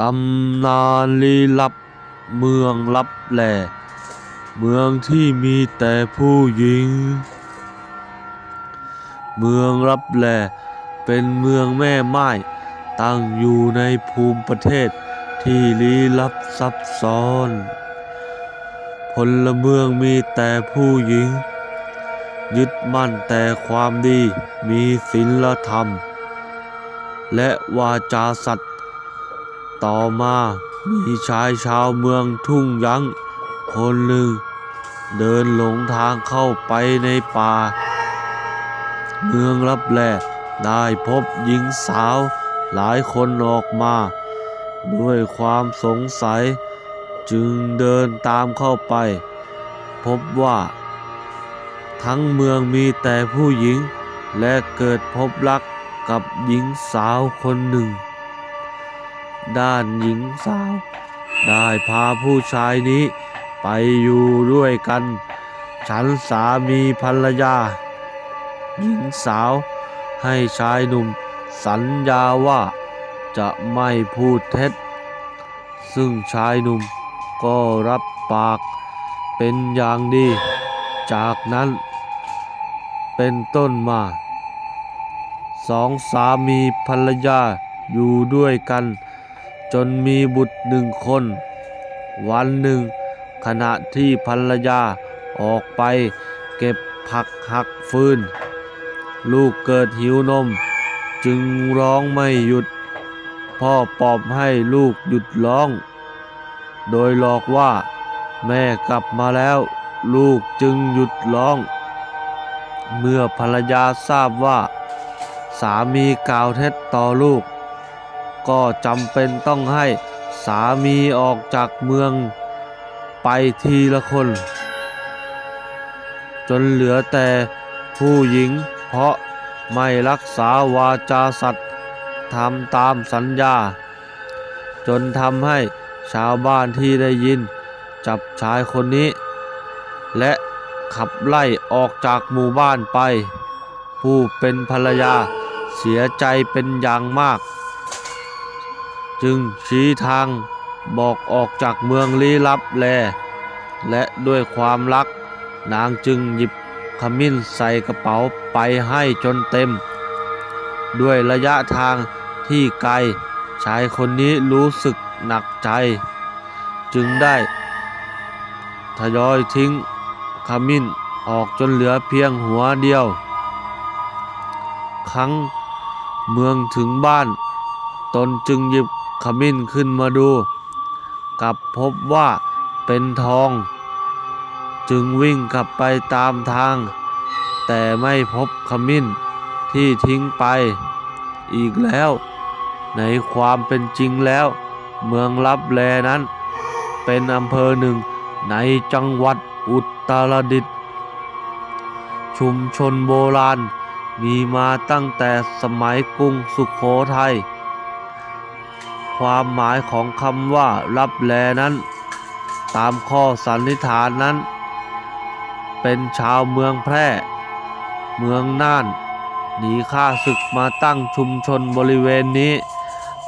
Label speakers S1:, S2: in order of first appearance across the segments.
S1: ตำนานลี้ลับ เมืองลับแหล่เมืองที่มีแต่ผู้หญิง เมืองลับแหล่เป็นเมืองแม่ไม้ตั้งอยู่ในภูมิประเทศที่ลี้ลับซับซ้อน พลเมืองมีแต่ผู้หญิง ยึดมั่นแต่ความดีมีศีลธรรม และวาจาสัตย์ ต่อมามีชายชาวเมืองทุ่งยั้งคนหนึ่ง เดินหลงทางเข้าไปในป่า เมืองรับแลได้พบหญิงสาวหลายคนออกมา ด้วยความสงสัยจึงเดินตามเข้าไป พบว่า ทั้งเมืองมีแต่ผู้หญิง และเกิดพบรักกับหญิงสาวคนหนึ่ง ด้านหญิงสาว ได้พาผู้ชายนี้ไปอยู่ด้วยกัน ฉันสามีภรรยา หญิงสาวให้ชายหนุ่มสัญญาว่าจะไม่พูดเท็จ ซึ่งชายหนุ่มก็รับปากเป็นอย่างดี จากนั้นเป็นต้นมา สองสามีภรรยาอยู่ด้วยกัน จนมีบุตรหนึ่งคน วันหนึ่ง ขณะที่ภรรยาออกไปเก็บผักหักฟืน ลูกเกิดหิวนม จึงร้องไม่หยุด พ่อปลอบให้ลูกหยุดร้อง โดยหลอกว่าแม่กลับมาแล้ว ลูกจึงหยุดร้อง เมื่อภรรยาทราบว่า สามีกล่าวเท็จต่อลูก ก็จำเป็นต้องให้สามีออกจากเมืองไปทีละคน จนเหลือแต่ผู้หญิงเพราะไม่รักษาวาจาสัตย์ทำตามสัญญา จนทำให้ชาวบ้านที่ได้ยินจับชายคนนี้ และขับไล่ออกจากหมู่บ้านไป ผู้เป็นภรรยาเสียใจเป็นอย่างมาก จึงชี้ทางบอกออกจากเมืองลี้ลับแล และด้วยความรัก นางจึงหยิบขมิ้นใส่กระเป๋าไปให้จนเต็ม ด้วยระยะทางที่ไกล ชายคนนี้รู้สึกหนักใจ จึงได้ทยอยทิ้งขมิ้นออกจนเหลือเพียงหัวเดียว ครั้งเมืองถึงบ้าน ตนจึงหยิบ ขมิ้นขึ้นมาดู กลับพบว่าเป็นทอง จึงวิ่งกลับไปตามทาง แต่ไม่พบขมิ้นที่ทิ้งไปอีกแล้ว ในความเป็นจริงแล้ว เมืองลับแลนั้น เป็นอำเภอหนึ่งในจังหวัดอุตรดิตถ์ชุมชนโบราณมีมาตั้งแต่สมัยกรุงสุขโขทัย ความหมายของคำว่ารับแลนั้น ตามข้อสันนิษฐานนั้น เป็นชาวเมืองแพร่ เมืองน่านหนีข้าศึกมาตั้งชุมชนบริเวณนี้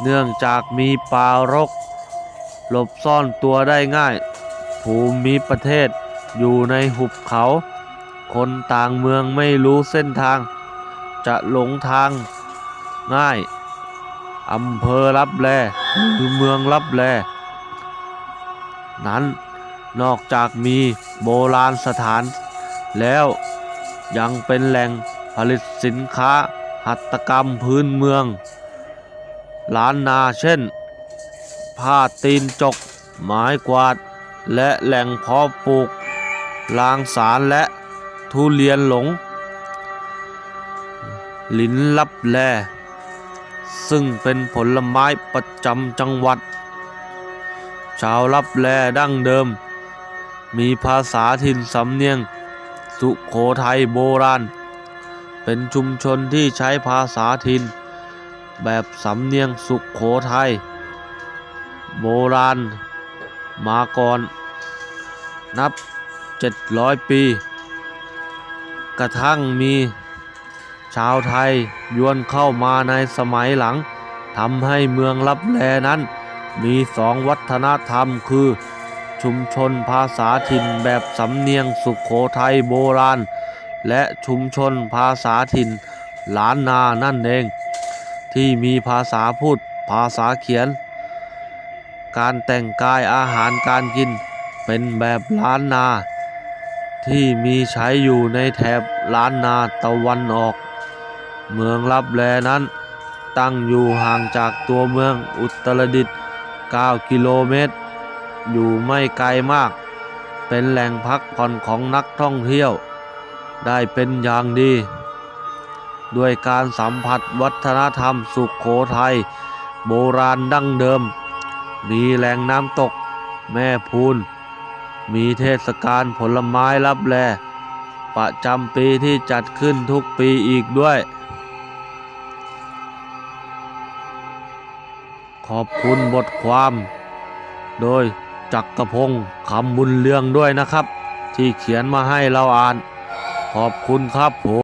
S1: เนื่องจากมีป่ารก หลบซ่อนตัวได้ง่าย ภูมิประเทศอยู่ในหุบเขา คนต่างเมืองไม่รู้เส้นทาง จะหลงทางง่ายอำเภอรับแล หรือเมืองรับแล นั้นนอกจากมีโบราณสถาน แล้วยังเป็นแหล่งผลิตสินค้าหัตถกรรมพื้นเมือง ล้านนาเช่น ผ้าตีนจก ไม้กวาด และแหล่งเพาะปลูก ลางสารและทุเรียนหลง ลิ้นลับแล ซึ่งเป็นผลไม้ประจำจังหวัด ชาวลับแลดั้งเดิม มีภาษาถิ่นสำเนียง สุโขทัยโบราณ เป็นชุมชนที่ใช้ภาษาถิ่น แบบสำเนียงสุโขทัยโบราณ มาก่อน นับ 700 ปี กระทั่งมี ชาวไทยยวนเข้ามาในสมัยหลังทำให้เมืองลับแลนั้น มีสองวัฒนธรรมคือ ชุมชนภาษาถิ่นแบบสำเนียงสุขโขทัยโบราณ และชุมชนภาษาถิ่นล้านนานั่นเอง ที่มีภาษาพูดภาษาเขียน การแต่งกายอาหารการกินเป็นแบบล้านนา ที่มีใช้อยู่ในแถบล้านนาตะวันออก เมืองลับแลนั้น ตั้งอยู่ห่างจากตัวเมืองอุตรดิตถ์9กิโลเมตร อยู่ไม่ไกลมาก เป็นแหล่งพักผ่อนของนักท่องเที่ยว ได้เป็นอย่างดี ด้วยการสัมผัสวัฒนธรรมสุขโขทัยโบราณดั้งเดิม มีแหล่งน้ำตกแม่พูน มีเทศกาลผลไม้รับแลประจำปีที่จัดขึ้นทุกปีอีกด้วย ขอบคุณบทความ โดยจักรพงศ์คำบุญเรืองด้วยนะครับ ที่เขียนมาให้เราอ่าน ขอบคุณครับผม